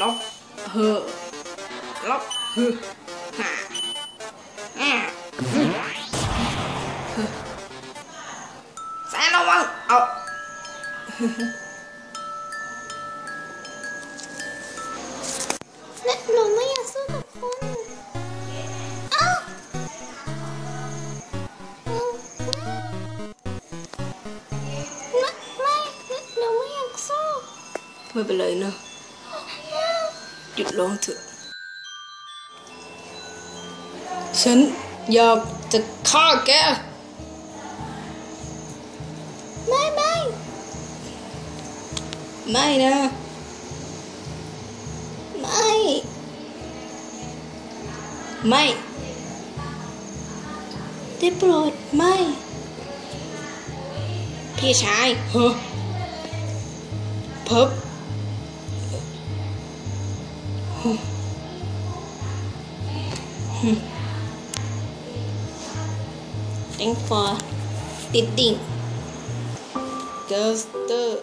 ล็อกเฮอล็อกเฮอฮ่าอ่าแสนระวังเอา ไม่เป็นไรนะหยุดร้องเถอะ ฉันอยากจะฆ่าแก ไม่ไม่ ไม่นะ ไม่ ไม่ได้โปรดไม่ พี่ชายเฮ้อเพิบ thank for ติดดิ่งเกสเตอร์